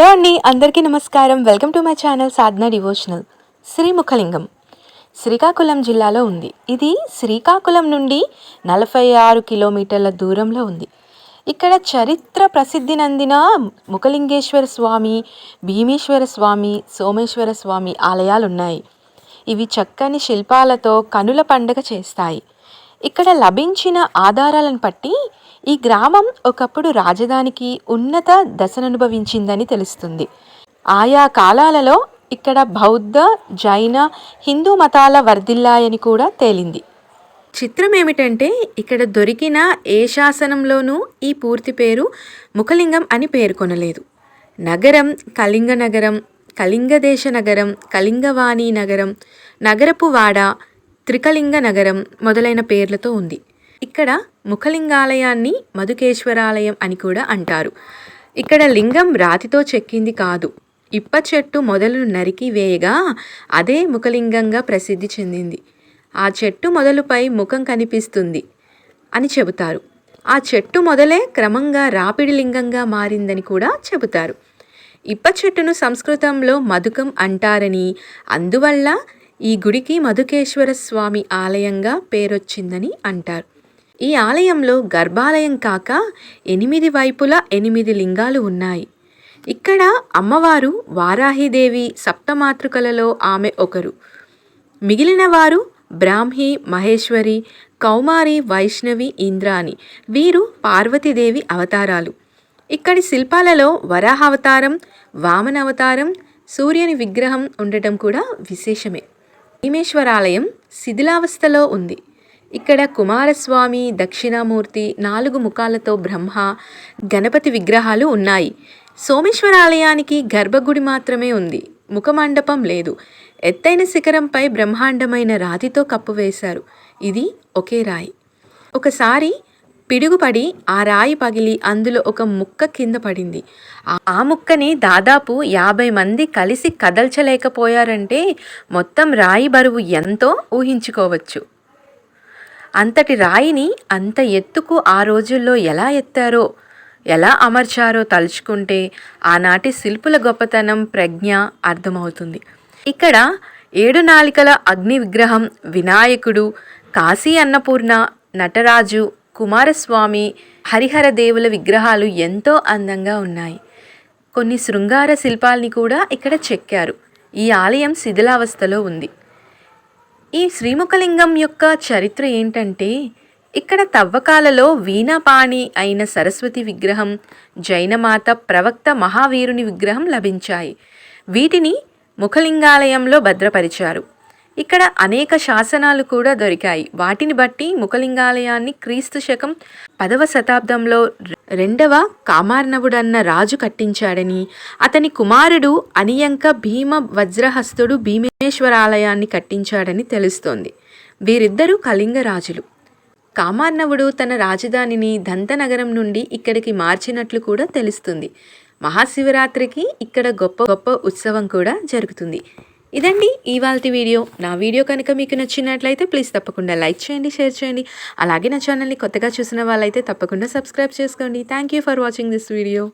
Hello అండి అందరికీ నమస్కారం. Welcome to my channel Sadhana devotional. Srimukhalingam. Srikakulam జిల్లాలో ఉంది. ఇది శ్రీకాకుళం నుండి నలభై ఆరు కిలోమీటర్ల దూరంలో ఉంది. ఇక్కడ చరిత్ర ప్రసిద్ధి నందిన ముఖలింగేశ్వర స్వామి భీమేశ్వర స్వామి సోమేశ్వర స్వామి ఆలయాలు ఉన్నాయి ఇవి చక్కని శిల్పాలతో కనుల పండగ చేస్తాయి. ఇక్కడ లభించిన ఆధారాలను బట్టి ఈ గ్రామం ఒకప్పుడు రాజధానికి ఉన్నత దశననుభవించిందని తెలుస్తుంది. ఆయా కాలాలలో ఇక్కడ బౌద్ధ జైన హిందూ మతాల వర్ధిల్లాయని కూడా తేలింది. చిత్రం ఏమిటంటే ఇక్కడ దొరికిన ఏ శాసనంలోనూ ఈ పూర్తి పేరు ముఖలింగం అని పేర్కొనలేదు నగరం కళింగ నగరం కళింగదేశ నగరం కళింగవాణి నగరం నగరపు వాడ త్రికలింగ నగరం మొదలైన పేర్లతో ఉంది. ఇక్కడ ముఖలింగాలయాన్ని మధుకేశ్వరాలయం అని కూడా అంటారు. ఇక్కడ లింగం రాతితో చెక్కింది కాదు. ఇప్ప చెట్టు మొదలు నరికి వేయగా అదే ముఖలింగంగా ప్రసిద్ధి చెందింది. ఆ చెట్టు మొదలుపై ముఖం కనిపిస్తుంది అని చెబుతారు. ఆ చెట్టు మొదలే క్రమంగా రాపిడి లింగంగా మారిందని కూడా చెబుతారు. ఇప్ప చెట్టును సంస్కృతంలో మధుకం అంటారని అందువల్ల ఈ గుడికి మధుకేశ్వర స్వామి ఆలయంగా పేరొచ్చిందని అంటారు. ఈ ఆలయంలో గర్భాలయం కాక ఎనిమిది వైపులా ఎనిమిది లింగాలు ఉన్నాయి. ఇక్కడ అమ్మవారు వారాహిదేవి సప్తమాతృకలలో ఆమె ఒకరు. మిగిలిన వారు బ్రాహ్మి మహేశ్వరి కౌమారి వైష్ణవి ఇంద్రాని వీరు పార్వతీదేవి అవతారాలు. ఇక్కడి శిల్పాలలో వరాహ అవతారం వామన అవతారం సూర్యుని విగ్రహం ఉండటం కూడా విశేషమే. భీమేశ్వరాలయం శిథిలావస్థలో ఉంది. ఇక్కడ కుమారస్వామి దక్షిణామూర్తి నాలుగు ముఖాలతో బ్రహ్మ గణపతి విగ్రహాలు ఉన్నాయి. సోమేశ్వరాలయానికి గర్భగుడి మాత్రమే ఉంది. ముఖమండపం లేదు. ఎత్తైన శిఖరంపై బ్రహ్మాండమైన రాతితో కప్పువేశారు ఇది ఒకే రాయి. ఒకసారి పిడుగుపడి ఆ రాయి పగిలి అందులో ఒక ముక్క కింద పడింది. ఆ ముక్కని దాదాపు యాభై మంది కలిసి కదల్చలేకపోయారంటే మొత్తం రాయి బరువు ఎంతో ఊహించుకోవచ్చు. అంతటి రాయిని అంత ఎత్తుకు ఆ రోజుల్లో ఎలా ఎత్తారో ఎలా అమర్చారో తలుచుకుంటే ఆనాటి శిల్పుల గొప్పతనం ప్రజ్ఞ అర్థమవుతుంది. ఇక్కడ ఏడు నాలికల అగ్ని విగ్రహం వినాయకుడు కాశీ అన్నపూర్ణ నటరాజు కుమారస్వామి హరిహర దేవుల విగ్రహాలు ఎంతో అందంగా ఉన్నాయి. కొన్ని శృంగార శిల్పాల్ని కూడా ఇక్కడ చెక్కారు. ఈ ఆలయం శిథిలావస్థలో ఉంది. ఈ శ్రీముఖలింగం యొక్క చరిత్ర ఏంటంటే ఇక్కడ తవ్వకాలలో వీణాపాణి అయిన సరస్వతి విగ్రహం జైనమాత ప్రవక్త మహావీరుని విగ్రహం లభించాయి. వీటిని ముఖలింగాలయంలో భద్రపరిచారు. ఇక్కడ అనేక శాసనాలు కూడా దొరికాయి. వాటిని బట్టి ముఖలింగాలయాన్ని క్రీస్తు శకం పదవ శతాబ్దంలో రెండవ కామార్నవుడన్న రాజు కట్టించాడని అతని కుమారుడు అనియంక భీమ వజ్రహస్తుడు భీమేశ్వరాలయాన్ని కట్టించాడని తెలుస్తోంది. వీరిద్దరూ కళింగ రాజులు. కామార్నవుడు తన రాజధానిని దంతనగరం నుండి ఇక్కడికి మార్చినట్లు కూడా తెలుస్తుంది. మహాశివరాత్రికి ఇక్కడ గొప్ప గొప్ప ఉత్సవం కూడా జరుగుతుంది. ఇదండి ఇవాళ వీడియో. నా వీడియో కనుక మీకు నచ్చినట్లయితే ప్లీజ్ తప్పకుండా లైక్ చేయండి షేర్ చేయండి. అలాగే నా ఛానల్ని కొత్తగా చూసిన వాళ్ళైతే తప్పకుండా సబ్స్క్రైబ్ చేసుకోండి. Thank you for watching this video.